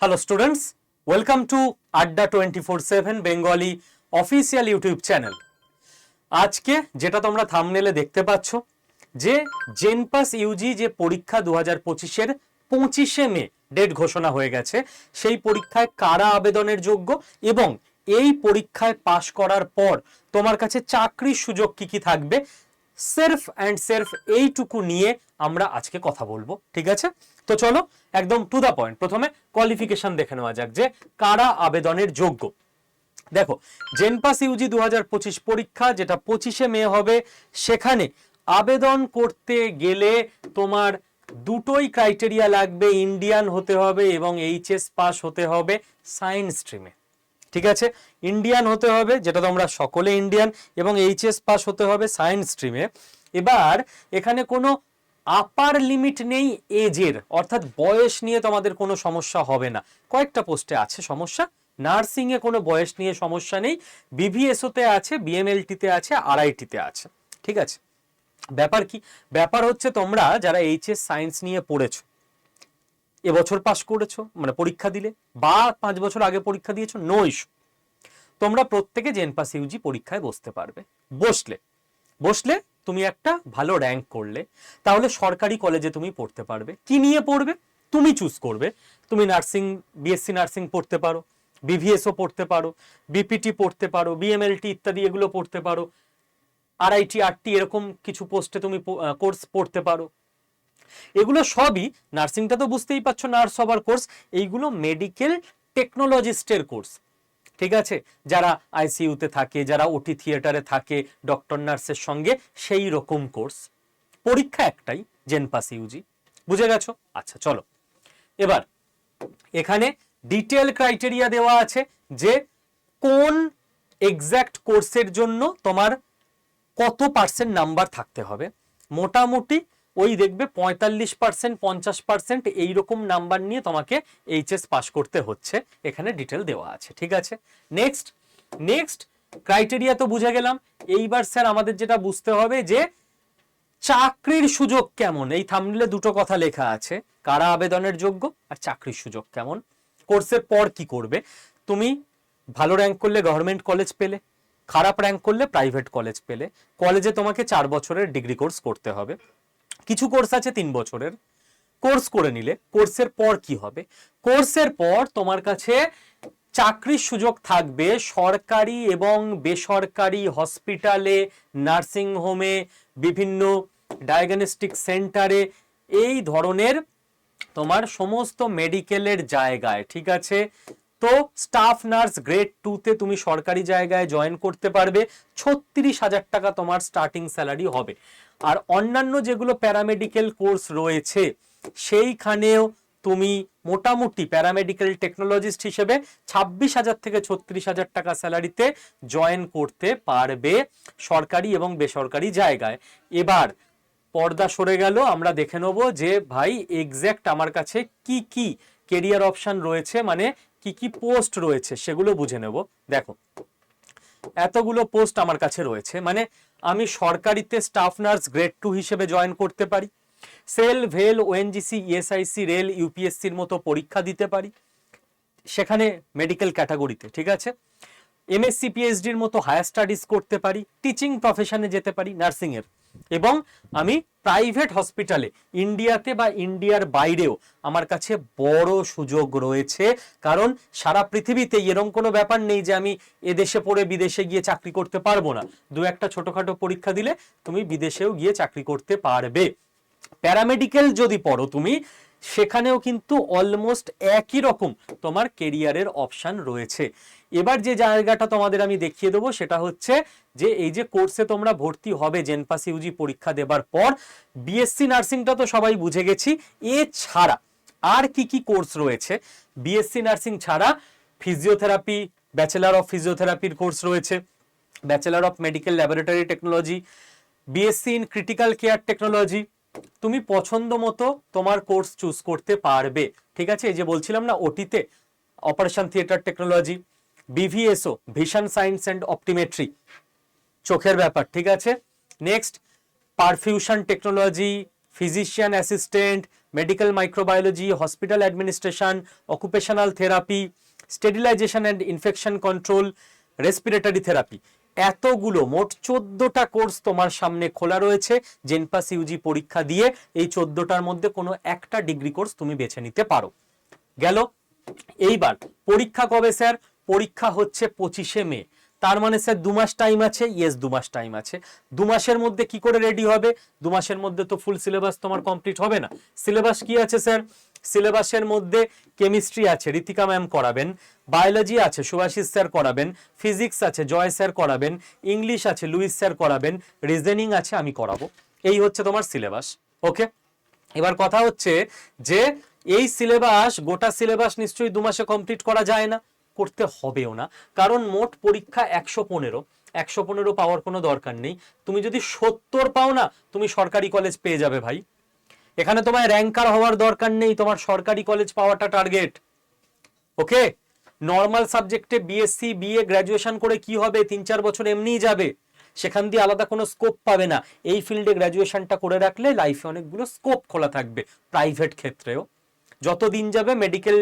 Hello students welcome to Adda twenty four seven Bengali official YouTube channel আজকে যেটা তোমরা থামনেলে দেখতে পাচ্ছ, যে জেনপাস ইউজি যে পরীক্ষা দু হাজার পঁচিশের পঁচিশে মে ডেট ঘোষণা হয়ে গেছে, সেই পরীক্ষায় কারা আবেদনের যোগ্য এবং এই পরীক্ষায় পাশ করার পর তোমার কাছে চাকরির সুযোগ কি কি থাকবে, সেলফ অ্যান্ড সেলফ এইটুকু নিয়ে আমরা আজকে কথা বলব, ঠিক আছে? তো চলো একদম টু দা পয়েন্ট প্রথমে কোয়ালিফিকেশন দেখে নেওয়া যাক যে কারা আবেদনের যোগ্য। দেখো জেনপাস ইউজি দু পরীক্ষা যেটা পঁচিশে মে হবে, সেখানে আবেদন করতে গেলে তোমার দুটোই ক্রাইটেরিয়া লাগবে। ইন্ডিয়ান হতে হবে এবং এইচএস পাস হতে হবে সায়েন্স স্ট্রিমে ঠিক আছে? ইন্ডিয়ান হতে হবে, যেটা তোমরা সকলে ইন্ডিয়ান এবং এইচএস পাস হতে হবে সায়েন্স স্ট্রিমে এবার, এখানে কোনো আপার লিমিট নেই এজের অর্থাৎ বয়স নিয়ে তোমাদের কোনো সমস্যা হবে না। কয়েকটা পোস্টে আছে সমস্যা। নার্সিং এ কোনো বয়স নিয়ে সমস্যা নেই। বিভিএসওতে আছে বিএমএলটিতে আছে আরআইটিতে আছে। ঠিক আছে? ব্যাপার কি? ব্যাপার হচ্ছে তোমরা যারা এইচএস সায়েন্স নিয়ে পড়েছো, এবছর পাশ করেছ মানে পরীক্ষা দিলে, বা পাঁচ বছর আগে পরীক্ষা দিয়েছ নো ইস্যু তোমরা প্রত্যেকে জেনপাস ইউজি পরীক্ষায় বসতে পারবে। বসলে বসলে তুমি একটা ভালো র্যাঙ্ক করলে, তাহলে সরকারি কলেজে তুমি পড়তে পারবে। কি নিয়ে পড়বে? তুমি চুজ করবে। তুমি নার্সিং বিএসসি নার্সিং পড়তে পারো বিভিএসও পড়তে পারো বিপিটি পড়তে পারো বিএমএলটি ইত্যাদি এগুলো পড়তে পারো আরআইটি আরটি এরকম কিছু পোস্টে তুমি কোর্স পড়তে পারো। এগুলো সবই নার্সিংটা তো বুঝতেই পারছ নার্স হবার কোর্স এইগুলো মেডিকেল টেকনোলজিস্টের কোর্স ঠিক আছে? যারা আইসিইউতে থাকে, যারা ওটি থিয়েটারে থাকে, ডক্টর নার্সের সঙ্গে সেই রকম কোর্স। পরীক্ষা একটাই জেনপাস ইউজি। বুঝে গেছো? আচ্ছা চলো। এবার, এখানে ডিটেল ক্রাইটেরিয়া দেওয়া আছে যে কোন এক্স্যাক্ট কোর্সের জন্য তোমার কত পার্সেন্ট নাম্বার থাকতে হবে। মোটামুটি ওই দেখবে পঁয়তাল্লিশ পার্সেন্ট পঞ্চাশ পার্সেন্ট এইরকম নাম্বার নিয়ে তোমাকে এইচএস পাস করতে হচ্ছে। এখানে ডিটেল দেওয়া আছে, ঠিক আছে? নেক্সট নেক্সট ক্রাইটেরিয়া তো বুঝে গেলাম। এইবার স্যার আমাদের যেটা বুঝতে হবে যে চাকরির সুযোগ কেমন? এই থামলে দুটো কথা লেখা আছে। কারা আবেদনের যোগ্য আর চাকরির সুযোগ কেমন? কোর্সের পর কি করবে? তুমি ভালো র্যাঙ্ক করলে গভর্নমেন্ট কলেজ পেলে, খারাপ র্যাঙ্ক করলে প্রাইভেট কলেজ পেলে। কলেজে তোমাকে চার বছরের ডিগ্রি কোর্স করতে হবে। কিছু কোর্স আছে তিন বছরের। কোর্স করে নিলে কোর্সের পর কি হবে? কোর্সের পর তোমার কাছে চাকরির সুযোগ থাকবে সরকারি এবং বেসরকারি হসপিটালে নার্সিং হোমে বিভিন্ন ডায়াগনস্টিক সেন্টারে এই ধরনের তোমার সমস্ত মেডিকেলের জায়গায়, ঠিক আছে? তো স্টাফ নার্স গ্রেড টুতে তুমি সরকারি জায়গায় জয়েন করতে পারবে। ছত্রিশ হাজার টাকা তোমার স্টার্টিং স্যালারি হবে। আর অন্যান্য যেগুলো প্যারামেডিক্যাল কোর্স রয়েছে, সেইখানেও তুমি মোটামুটি প্যারামেডিক্যাল টেকনোলজিস্ট হিসেবে ছাব্বিশ হাজার থেকে ছত্রিশ হাজার টাকা স্যালারিতে জয়েন করতে পারবে সরকারি এবং বেসরকারি জায়গায়। এবার পর্দা সরে গেল, আমরা দেখে নেব যে ভাই এক্স্যাক্ট আমার কাছে কি কি কেরিয়ার অপশন রয়েছে মানে কি কি পোস্ট রয়েছে সেগুলো বুঝে নেব। দেখো, এতগুলো পোস্ট আমার কাছে রয়েছে। মানে আমি সরকারিতে স্টাফ নার্স গ্রেড টু হিসেবে জয়েন করতে পারি সেল ভেল ওএনজিসি ইএসআইসি রেল ইউপিএসসির মতো পরীক্ষা দিতে পারি, সেখানে মেডিকেল ক্যাটাগরিতে ঠিক আছে? এমএসসি পিএইচডির মতো হায়ার স্টাডিজ করতে পারি টিচিং প্রফেশনে যেতে পারি নার্সিং এর। এবং আমি প্রাইভেট হসপিটালে ইন্ডিয়াতে বা ইন্ডিয়ার বাইরেও আমার কাছে বড় সুযোগ রয়েছে। কারণ সারা পৃথিবীতে এরম কোনো ব্যাপার নেই যে আমি এদেশে পড়ে বিদেশে গিয়ে চাকরি করতে পারব না। দু একটা ছোটোখাটো পরীক্ষা দিলে তুমি বিদেশেও গিয়ে চাকরি করতে পারবে। প্যারামেডিক্যাল যদি পড়ো তুমি সেখানেও কিন্তু অলমোস্ট একই রকম তোমার কেরিয়ারের অপশন রয়েছে। এবার যে জায়গাটা তোমাদের আমি দেখিয়ে দেবো, সেটা হচ্ছে যে এই যে কোর্সে তোমরা ভর্তি হবে জেনপাস ইউজি পরীক্ষা দেবার পর বিএসসি নার্সিংটা তো সবাই বুঝে গেছি। এছাড়া আর কি কি কোর্স রয়েছে? বিএসসি নার্সিং ছাড়া ফিজিওথেরাপি ব্যাচেলার অফ ফিজিওথেরাপির কোর্স রয়েছে bachelor of medical laboratory technology BSc in critical care technology তুমি পছন্দ মতো তোমার কোর্স চুজ করতে পারবে। ঠিক আছে? এই যে বলছিলাম না ওটিতে operation theatre technology BVSO vision science and optometry চোখের ব্যাপার, ঠিক আছে? Next perfusion technology physician assistant medical microbiology hospital administration occupational therapy sterilisation and infection control respiratory therapy এতগুলো, মোট চোদ্দটা কোর্স তোমার সামনে খোলা রয়েছে, জেনপাস ইউজি পরীক্ষা দিয়ে এই চোদ্দটার মধ্যে কোনো একটা ডিগ্রি কোর্স তুমি বেছে নিতে পারো। গেল, এইবার পরীক্ষা কবে স্যার? পরীক্ষা হচ্ছে পঁচিশে মে। তার মানে স্যার দু মাস টাইম আছে ইয়েস দু মাস টাইম আছে। দু মাসের মধ্যে কি করে রেডি হবে? দু মাসের মধ্যে তো ফুল সিলেবাস তোমার কমপ্লিট হবে না। সিলেবাস কি আছে স্যার? সিলেবাসের মধ্যে কেমিস্ট্রি আছে ঋতিকা ম্যাম করাবেন, বায়োলজি আছে, সুভাষিস স্যার করাবেন, ফিজিক্স আছে, জয় স্যার করাবেন, ইংলিশ আছে, লুইস স্যার করাবেন, রিজনিং আছে, আমি করাবো। এই হচ্ছে তোমার সিলেবাস, ওকে? এবার কথা হচ্ছে যে এই সিলেবাস, গোটা সিলেবাস নিশ্চয়ই দু মাসে কমপ্লিট করা যায় না, করতে হবেও না, কারণ মোট পরীক্ষা একশো পনেরো একশো পনেরো পাওয়ার কোনো দরকার নেই। তুমি যদি সত্তর পাও না, তুমি সরকারি কলেজ পেয়ে যাবে ভাই। এখানে তোমায় র্যাঙ্কার হওয়ার দরকার নেই, তোমার সরকারি কলেজ পাওয়াটা টার্গেট ওকে নর্মাল সাবজেক্টে বিএসসি বিএ গ্র্যাজুয়েশন করে কি হবে? তিন চার বছর এমনিই যাবে। সেখান দিয়ে আলাদা কোনো স্কোপ পাবে না। এই ফিল্ডে গ্র্যাজুয়েশনটা করে রাখলে লাইফে অনেকগুলো স্কোপ খোলা থাকবে প্রাইভেট ক্ষেত্রেও। যত দিন যাবে মেডিকেল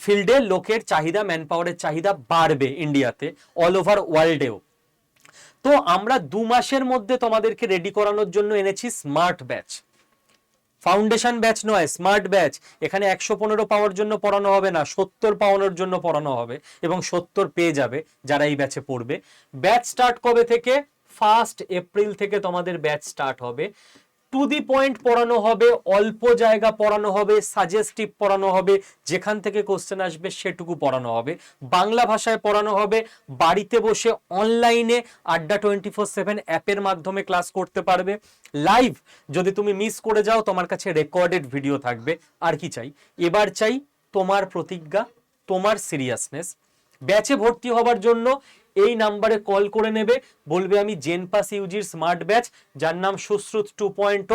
ফিল্ডে লোকের চাহিদা ম্যান পাওয়ারের চাহিদা বাড়বে ইন্ডিয়াতে অল ওভার ওয়ার্ল্ডেও তো আমরা দু মাসের মধ্যে তোমাদেরকে রেডি করানোর জন্য এনেছি স্মার্ট ব্যাচ ফাউন্ডেশন ব্যাচ নয় স্মার্ট ব্যাচ এখানে একশো পনেরো পাওয়ার জন্য পড়ানো হবে না, সত্তর পাওয়ানোর জন্য পড়ানো হবে এবং সত্তর পেয়ে যাবে যারা এই ব্যাচে পড়বে। ব্যাচ স্টার্ট কবে থেকে? ফার্স্ট এপ্রিল থেকে তোমাদের ব্যাচ স্টার্ট হবে। টু দি পয়েন্ট পড়ানো হবে, অল্প জায়গা পড়ানো হবে সাজেস্টিভ পড়ানো হবে, যেখান থেকে কোশ্চেন আসবে সেটুকু পড়ানো হবে। বাংলা ভাষায় পড়ানো হবে, বাড়িতে বসে অনলাইনে আড্ডা টোয়েন্টি ফোর সেভেন অ্যাপের মাধ্যমে ক্লাস করতে পারবে। লাইভ যদি তুমি মিস করে যাও, তোমার কাছে রেকর্ডেড ভিডিও থাকবে। আর কি চাই? এবার চাই তোমার প্রতিজ্ঞা, তোমার সিরিয়াসনেস ব্যাচে ভর্তি হবার জন্য এই নাম্বারে কল করে নেবে। বলবে, আমি জেনপাস ইউজির স্মার্ট ব্যাচ যার নাম সুশ্রুত টু পয়েন্ট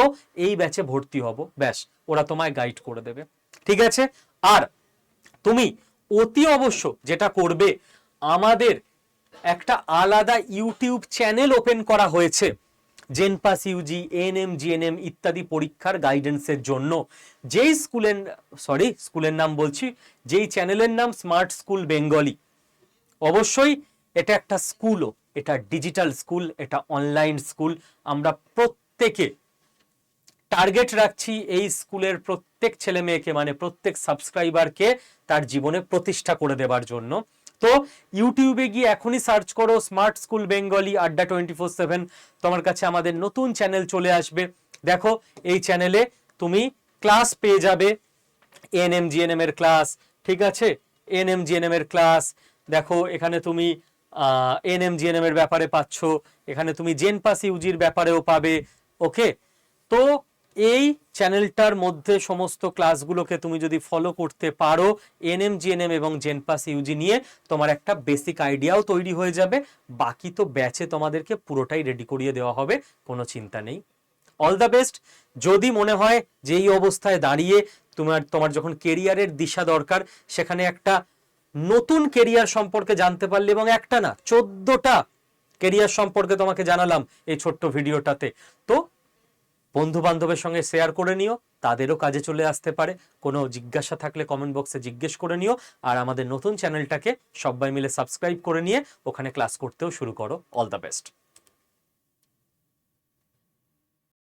এই ব্যাচে ভর্তি হব। ব্যাস, ওরা তোমায় গাইড করে দেবে। ঠিক আছে? আর তুমি অতি অবশ্য যেটা করবে, আমাদের একটা আলাদা ইউটিউব চ্যানেল ওপেন করা হয়েছে জেনপাস ইউজি এএনএম জিএনএম ইত্যাদি পরীক্ষার গাইডেন্সের জন্য। যেই স্কুলের সরি স্কুলের নাম বলছি, যেই চ্যানেলের নাম স্মার্ট স্কুল বেঙ্গলি অবশ্যই এটা একটা স্কুলও, এটা ডিজিটাল স্কুল, এটা অনলাইন স্কুল। আমরা প্রত্যেকে টার্গেট রাখছি এই স্কুলের প্রত্যেক ছেলে মেয়েকে মানে প্রত্যেক সাবস্ক্রাইবারকে তার জীবনে প্রতিষ্ঠা করে দেবার জন্য। তো ইউটিউবে গিয়ে এখনই সার্চ করো, smart school Bengali, Adda twenty four seven. তোমার কাছে আমাদের নতুন চ্যানেল চলে আসবে। দেখো, এই চ্যানেলে তুমি ক্লাস পেয়ে যাবে। এএনএম জিএনএম এর ক্লাস, ঠিক আছে? এএনএম জিএনএম এর ক্লাস। দেখো, এখানে তুমি এনএম জিএনএম এর ব্যাপারে পাচ্ছ। এখানে তুমি জেন পাস ইউজির ব্যাপারেও পাবে ওকে তো এই চ্যানেলটার মধ্যে সমস্ত ক্লাসগুলোকে তুমি যদি ফলো করতে পারো এনএম জিএনএম এবং জেনপাস ইউজি নিয়ে, তোমার একটা বেসিক আইডিয়াও তৈরি হয়ে যাবে। বাকি তো ব্যাচে তোমাদেরকে পুরোটাই রেডি করিয়ে দেওয়া হবে, কোনো চিন্তা নেই। অল দ্য বেস্ট যদি মনে হয় যে এই অবস্থায় দাঁড়িয়ে তোমার তোমার যখন কেরিয়ারের দিশা দরকার, সেখানে একটা নতুন কেরিয়ার সম্পর্কে জানতে পারলে এবং একটা না, চোদ্দটা কেরিয়ার সম্পর্কে তোমাকে জানালাম এই ছোট্ট ভিডিওটাতে। তো বন্ধু বান্ধবের সঙ্গে শেয়ার করে নিও, তাদেরও কাজে চলে আসতে পারে। কোনো জিজ্ঞাসা থাকলে কমেন্ট বক্সে জিজ্ঞেস করে নিও, আর আমাদের নতুন চ্যানেলটাকে সবাই মিলে সাবস্ক্রাইব করে নিয়ে ওখানে ক্লাস করতেও শুরু করো। All the best